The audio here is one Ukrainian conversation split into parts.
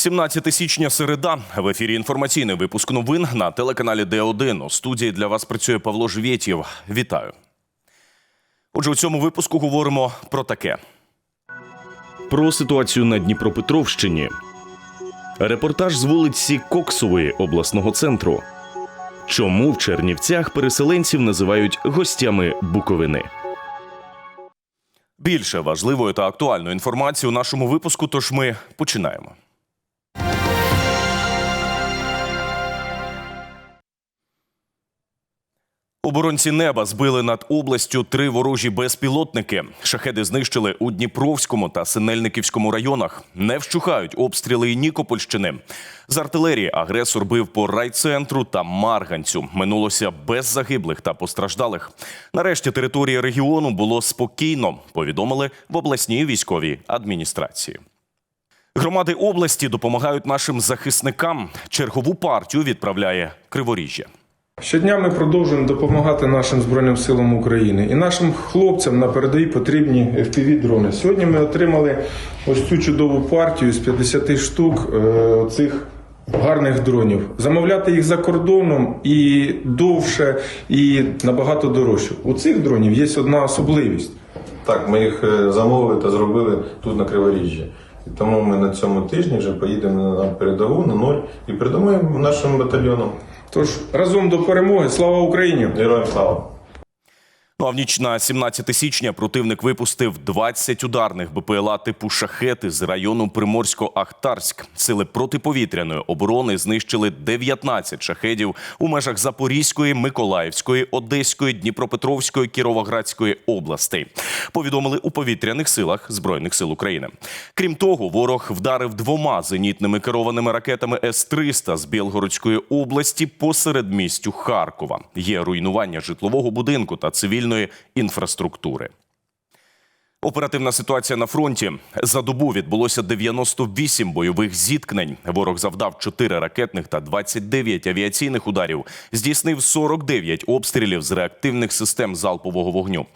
17 січня середа в ефірі інформаційний випуск новин на телеканалі Д1. У студії для вас працює Павло Жвєтєв. Вітаю. Отже, у цьому випуску говоримо про таке: про ситуацію на Дніпропетровщині, репортаж з вулиці Коксової обласного центру. Чому в Чернівцях переселенців називають гостями Буковини? Більше важливої та актуальної інформації у нашому випуску. Тож ми починаємо. Оборонці неба збили над областю три ворожі безпілотники. Шахеди знищили у Дніпровському та Синельниківському районах. Не вщухають обстріли і Нікопольщини. З артилерії агресор бив по райцентру та Марганцю. Минулося без загиблих та постраждалих. Нарешті території регіону було спокійно. Повідомили в обласній військовій адміністрації. Громади області допомагають нашим захисникам. Чергову партію відправляє Криворіжжя. Щодня ми продовжуємо допомагати нашим збройним силам України і нашим хлопцям на передовій потрібні fpv дрони. Сьогодні ми отримали ось цю чудову партію з 50 штук е, цих гарних дронів. Замовляти їх за кордоном і довше, і набагато дорожче. У цих дронів є одна особливість. Так, ми їх е, замовили та зробили тут на Криворіжжі. І тому ми на цьому тижні вже поїдемо на передову на ноль і передамо їм нашим батальйонам. Тож разом до перемоги, слава Україні! Героям слава! А на 17 січня противник випустив 20 ударних БПЛА типу шахети з району Приморсько-Ахтарськ. Сили протиповітряної оборони знищили 19 шахедів у межах Запорізької, Миколаївської, Одеської, Дніпропетровської, Кіровоградської областей. Повідомили у повітряних силах збройних сил України. Крім того, ворог вдарив двома зенітними керованими ракетами С-300 з Білгородської області по середмістю Харкова. Є руйнування житлового будинку та цивільної інфраструктури. Оперативна ситуація на фронті за добу відбулося 98 бойових зіткнень. Ворог завдав 4 ракетних та 29 авіаційних ударів. Здійснив 49 обстрілів з реактивних систем залпового вогню.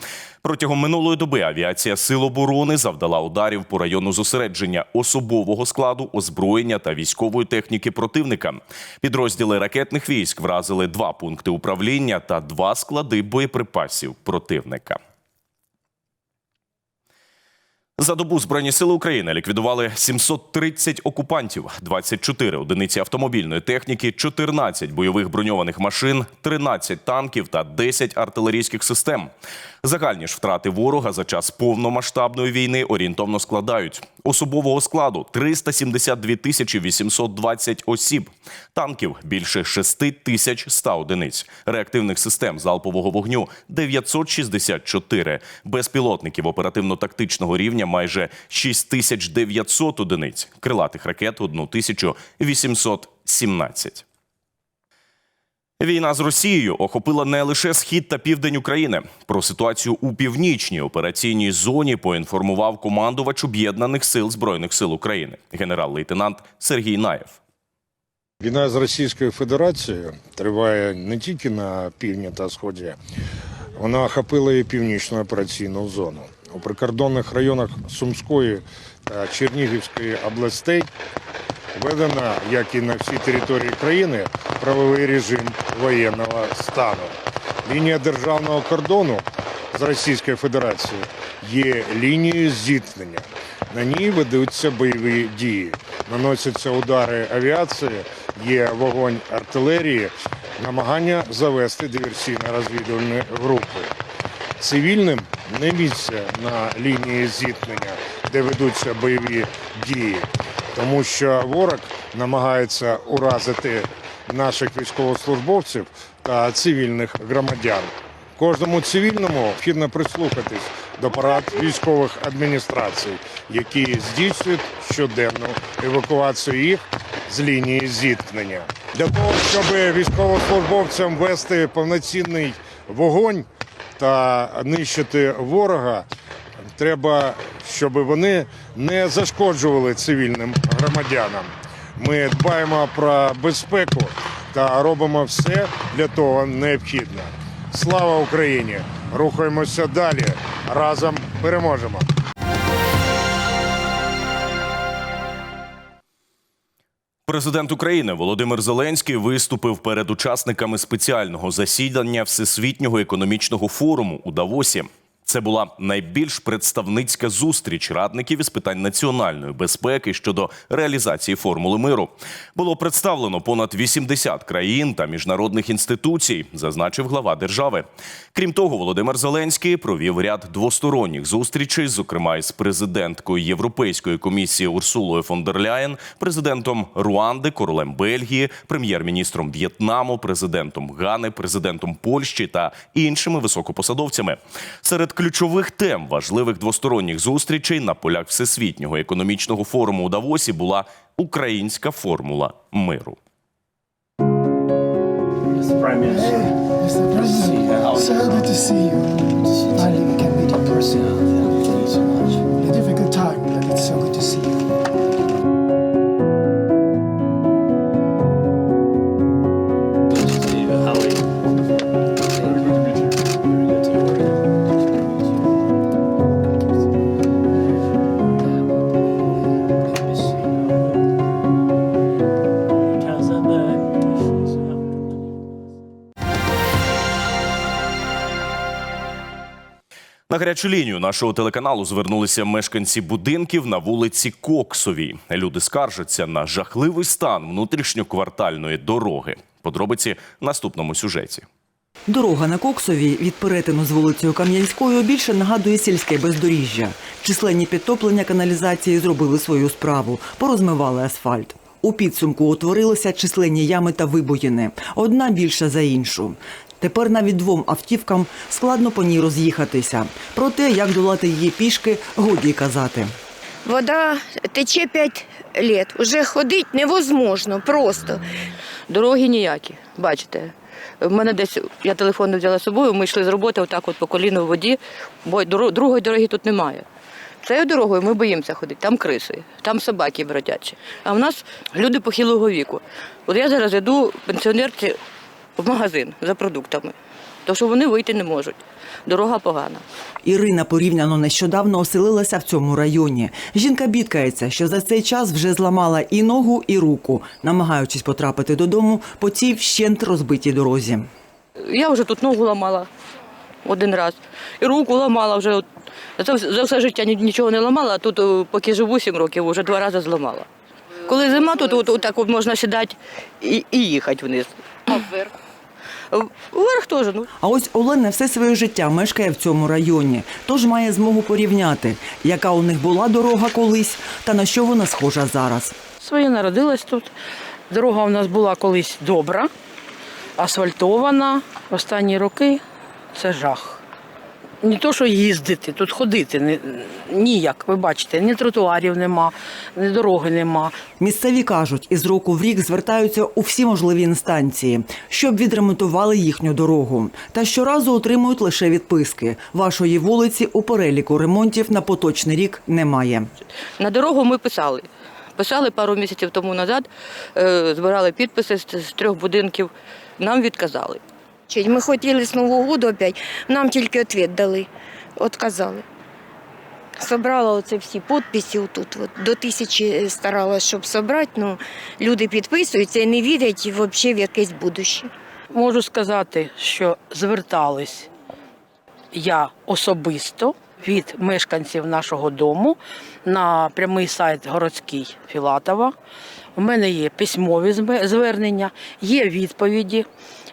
Протягом минулої доби авіація Сил оборони завдала ударів по району зосередження особового складу, озброєння та військової техніки противника. Підрозділи ракетних військ вразили два пункти управління та два склади боєприпасів противника. За добу Збройні сили України ліквідували 730 окупантів, 24 одиниці автомобільної техніки, 14 бойових броньованих машин, 13 танків та 10 артилерійських систем. Загальні ж втрати ворога за час повномасштабної війни орієнтовно складають. Особового складу 372 тисячі 820 осіб, танків більше 6 тисяч 100 одиниць, реактивних систем залпового вогню 964, безпілотників оперативно-тактичного рівня майже 6900 одиниць, крилатих ракет 1817. Війна з Росією охопила не лише схід та південь України. Про ситуацію у північній операційній зоні поінформував командувач об'єднаних сил збройних сил України, генерал-лейтенант Сергій Наєв. Війна з Російською Федерацією триває не тільки на півдні та сході, вона охопила і північну операційну зону. У прикордонних районах Сумської та Чернігівської областей введено, як і на всій території країни, правовий режим воєнного стану. Лінія державного кордону з Російською Федерацією є лінією зіткнення. На ній ведуться бойові дії, наносяться удари авіації, є вогонь артилерії, намагання завести диверсійно-розвідувальні групи. Цивільним не місце на лінії зіткнення, де ведуться бойові дії, тому що ворог намагається уразити наших військовослужбовців та цивільних громадян. Кожному цивільному необхідно прислухатись до порад військових адміністрацій, які здійснюють щоденну евакуацію їх з лінії зіткнення. Для того, щоб військовослужбовцям вести повноцінний вогонь та нищити ворога, треба, щоб вони не зашкоджували цивільним громадянам. Ми дбаємо про безпеку та робимо все для того необхідне. Слава Україні! Рухаємося далі. Разом переможемо. Президент України Володимир Зеленський виступив перед учасниками спеціального засідання Всесвітнього економічного форуму у Давосі. Це була найбільш представницька зустріч радників із питань національної безпеки щодо реалізації формули миру. Було представлено понад 80 країн та міжнародних інституцій, зазначив глава держави. Крім того, Володимир Зеленський провів ряд двосторонніх зустрічей, зокрема із президенткою Європейської комісії Урсулою фон дер Ляєн, президентом Руанди, королем Бельгії, прем'єр-міністром В'єтнаму, президентом Гани, президентом Польщі та іншими високопосадовцями. Серед ключових тем важливих двосторонніх зустрічей на полях всесвітнього економічного форуму у Давосі була українська формула миру. Mr. На гарячу лінію нашого телеканалу звернулися мешканці будинків на вулиці Коксовій. Люди скаржаться на жахливий стан внутрішньоквартальної дороги. Подробиці в наступному сюжеті. Дорога на Коксовій від перетину з вулицею Кам'янською більше нагадує сільське бездоріжжя. Численні підтоплення каналізації зробили свою справу, порозмивали асфальт. У підсумку утворилися численні ями та вибоїни, одна більша за іншу. Тепер навіть двом автівкам складно по ній роз'їхатися. Про те, як долати її пішки, годі казати. Вода тече 5 лет. Уже ходити невозможно просто. Дороги ніякі, бачите. В мене десь я телефон не взяла з собою, ми йшли з роботи отак от по коліну в воді, бо другої дороги тут немає. Цією дорогою ми боїмося ходити, там криси, там собаки бродячі. А в нас люди похилого віку. От я зараз йду пенсіонерці в магазин за продуктами, тому що вони вийти не можуть. Дорога погана. Ірина порівняно нещодавно оселилася в цьому районі. Жінка бідкається, що за цей час вже зламала і ногу, і руку, намагаючись потрапити додому по цій вщент розбитій дорозі. Я вже тут ногу ламала один раз. І руку ламала вже. от. За, за все життя нічого не ламала, а тут, поки живу 7 років, вже два рази зламала. Коли зима, тут от, так от можна сідати і, і їхати вниз. А вверх? Вверх теж, ну. А ось Олена все своє життя мешкає в цьому районі, тож має змогу порівняти, яка у них була дорога колись та на що вона схожа зараз. Своє народилась тут. Дорога у нас була колись добра, асфальтована. Останні роки це жах. Не то, що їздити, тут ходити не, ніяк. Ви бачите, ні тротуарів нема, ні дороги нема. Місцеві кажуть, із року в рік звертаються у всі можливі інстанції, щоб відремонтували їхню дорогу. Та щоразу отримують лише відписки. Вашої вулиці у переліку ремонтів на поточний рік немає. На дорогу ми писали. Писали пару місяців тому назад, е, збирали підписи з, з трьох будинків. Нам відказали. Ми хотіли з Нового року опять, нам тільки відповідь дали, отказали. Собрала оце всі підписи отут, от, до тисячі старалася, щоб собрати, ну, люди підписуються і не вірять взагалі в якесь будуще. Можу сказати, що звертались я особисто від мешканців нашого дому на прямий сайт городський Філатова. У мене є письмові звернення, є відповіді.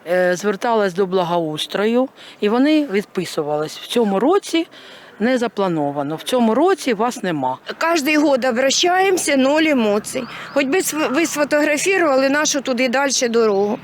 Е, Зверталась до благоустрою, і вони відписувались. В цьому році не заплановано. В цьому році вас нема. Кожний год обращаємося, ноль емоцій. Хоч би ви сфотографували нашу туди далі дорогу.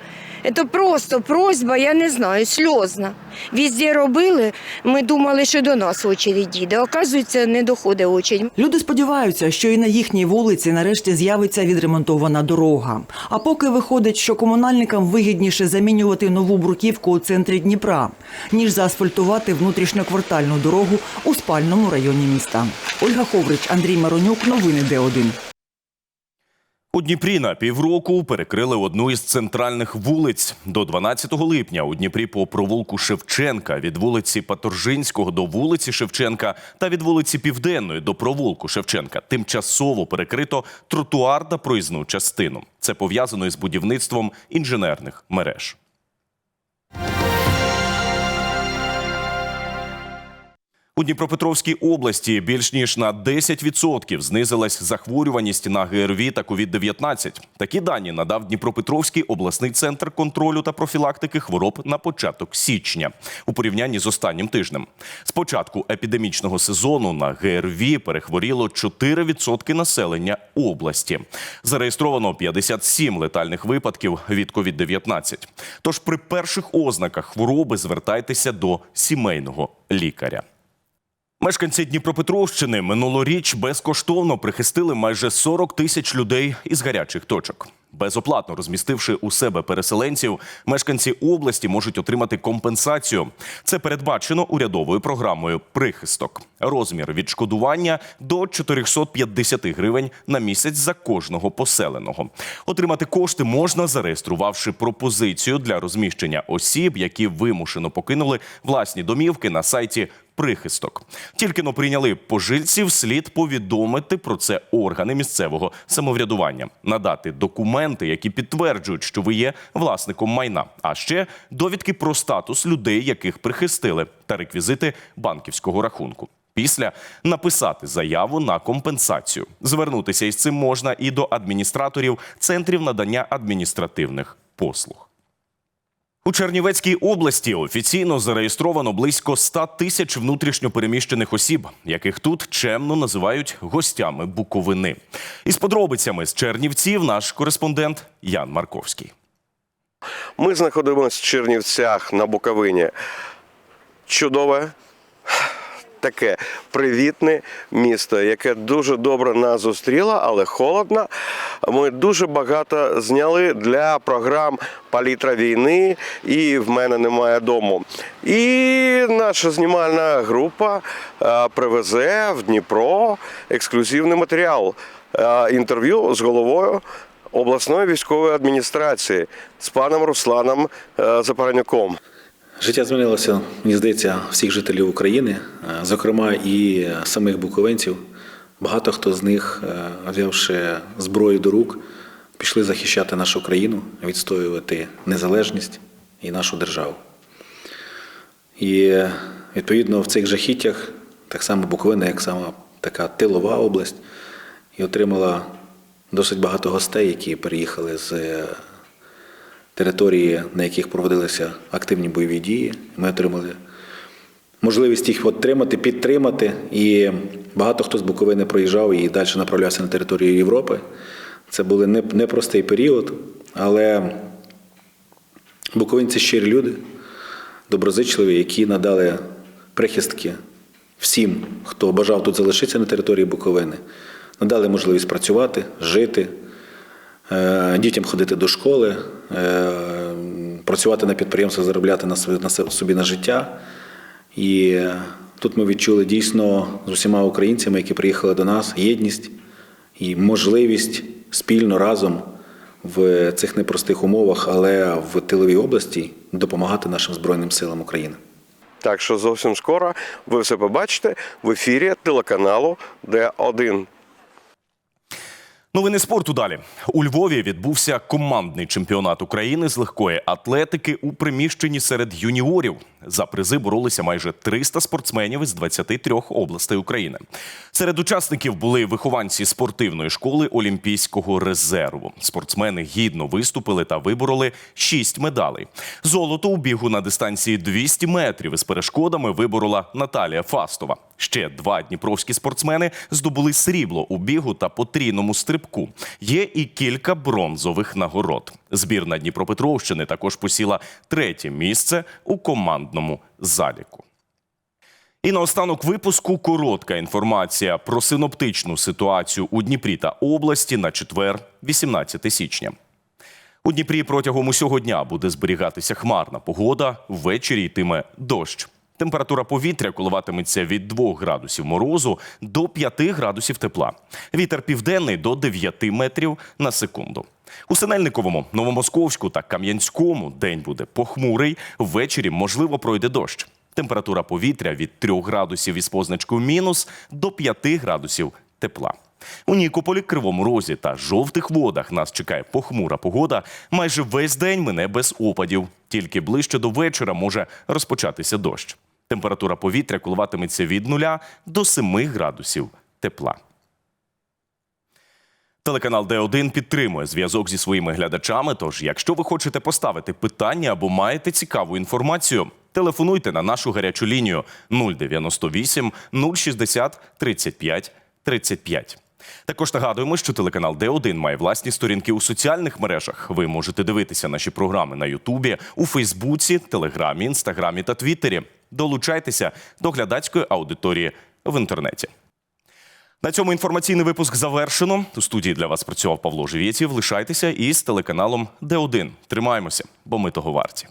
Це просто просьба, я не знаю, сльозна. Везде робили, ми думали, що до нас очередь йде. Оказується, не доходить очередь. Люди сподіваються, що і на їхній вулиці нарешті з'явиться відремонтована дорога. А поки виходить, що комунальникам вигідніше замінювати нову бруківку у центрі Дніпра, ніж заасфальтувати внутрішньоквартальну дорогу у спальному районі міста. Ольга Ховрич, Андрій Маронюк, новини Д1. У Дніпрі на півроку перекрили одну із центральних вулиць. До 12 липня у Дніпрі по провулку Шевченка від вулиці Паторжинського до вулиці Шевченка та від вулиці Південної до провулку Шевченка тимчасово перекрито тротуар та проїзну частину. Це пов'язано із будівництвом інженерних мереж. У Дніпропетровській області більш ніж на 10% знизилась захворюваність на ГРВІ та COVID-19. Такі дані надав Дніпропетровський обласний центр контролю та профілактики хвороб на початок січня у порівнянні з останнім тижнем. З початку епідемічного сезону на ГРВІ перехворіло 4% населення області. Зареєстровано 57 летальних випадків від COVID-19. Тож при перших ознаках хвороби звертайтеся до сімейного лікаря. Мешканці Дніпропетровщини минулоріч безкоштовно прихистили майже 40 тисяч людей із гарячих точок. Безоплатно розмістивши у себе переселенців, мешканці області можуть отримати компенсацію. Це передбачено урядовою програмою Прихисток. Розмір відшкодування до 450 гривень на місяць за кожного поселеного. Отримати кошти можна, зареєструвавши пропозицію для розміщення осіб, які вимушено покинули власні домівки на сайті прихисток. Тільки но прийняли пожильців, слід повідомити про це органи місцевого самоврядування, надати документи, які підтверджують, що ви є власником майна, а ще довідки про статус людей, яких прихистили, та реквізити банківського рахунку. Після написати заяву на компенсацію. Звернутися із цим можна і до адміністраторів центрів надання адміністративних послуг. У Чернівецькій області офіційно зареєстровано близько 100 тисяч внутрішньопереміщених осіб, яких тут чемно називають гостями Буковини. Із подробицями з Чернівців наш кореспондент Ян Марковський. Ми знаходимося в Чернівцях на Буковині. Чудове, таке привітне місто, яке дуже добре нас зустріло, але холодно. Ми дуже багато зняли для програм Палітра війни і в мене немає дому. І наша знімальна група е, привезе в Дніпро ексклюзивний матеріал. Е, Інтерв'ю з головою обласної військової адміністрації з паном Русланом е, Запаранюком. Життя змінилося, мені здається, всіх жителів України, е, зокрема і самих буковинців. Багато хто з них, е, взявши зброю до рук, пішли захищати нашу країну, відстоювати незалежність і нашу державу. І е, відповідно в цих жахіттях так само Буковина, як сама така тилова область, і отримала досить багато гостей, які переїхали з території, на яких проводилися активні бойові дії. Ми отримали можливість їх отримати, підтримати. І багато хто з Буковини проїжджав і далі направлявся на територію Європи. Це був не- непростий період, але буковинці щирі люди, доброзичливі, які надали прихистки всім, хто бажав тут залишитися на території Буковини, надали можливість працювати, жити, дітям ходити до школи, е, працювати на підприємствах, заробляти на собі на життя. І е, тут ми відчули дійсно з усіма українцями, які приїхали до нас, єдність і можливість спільно разом в цих непростих умовах, але в тиловій області допомагати нашим Збройним силам України. Так що зовсім скоро ви все побачите в ефірі телеканалу Д1. Новини спорту далі. У Львові відбувся командний чемпіонат України з легкої атлетики у приміщенні серед юніорів. За призи боролися майже 300 спортсменів із 23 областей України. Серед учасників були вихованці спортивної школи Олімпійського резерву. Спортсмени гідно виступили та вибороли 6 медалей. Золото у бігу на дистанції 200 метрів із перешкодами виборола Наталія Фастова. Ще два дніпровські спортсмени здобули срібло у бігу та потрійному стрибку. Є і кілька бронзових нагород. Збірна Дніпропетровщини також посіла третє місце у командному заліку. І наостанок випуску коротка інформація про синоптичну ситуацію у Дніпрі та області на четвер, 18 січня. У Дніпрі протягом усього дня буде зберігатися хмарна погода, ввечері йтиме дощ. Температура повітря коливатиметься від 2 градусів морозу до 5 градусів тепла. Вітер південний до 9 метрів на секунду. У Синельниковому, Новомосковську та Кам'янському день буде похмурий. Ввечері можливо пройде дощ. Температура повітря від 3 градусів із позначкою мінус до 5 градусів тепла. У Нікополі, Кривому Розі та жовтих водах нас чекає похмура погода. Майже весь день мине без опадів. Тільки ближче до вечора може розпочатися дощ. Температура повітря коливатиметься від 0 до 7 градусів тепла. Телеканал Д1 підтримує зв'язок зі своїми глядачами. Тож, якщо ви хочете поставити питання або маєте цікаву інформацію, телефонуйте на нашу гарячу лінію 098 060 35 35. Також нагадуємо, що телеканал Д1 має власні сторінки у соціальних мережах. Ви можете дивитися наші програми на Ютубі, у Фейсбуці, Телеграмі, Інстаграмі та Твіттері. Долучайтеся до глядацької аудиторії в інтернеті. На цьому інформаційний випуск завершено. У студії для вас працював Павло Живєтів. Лишайтеся із телеканалом Д1. Тримаємося, бо ми того варті.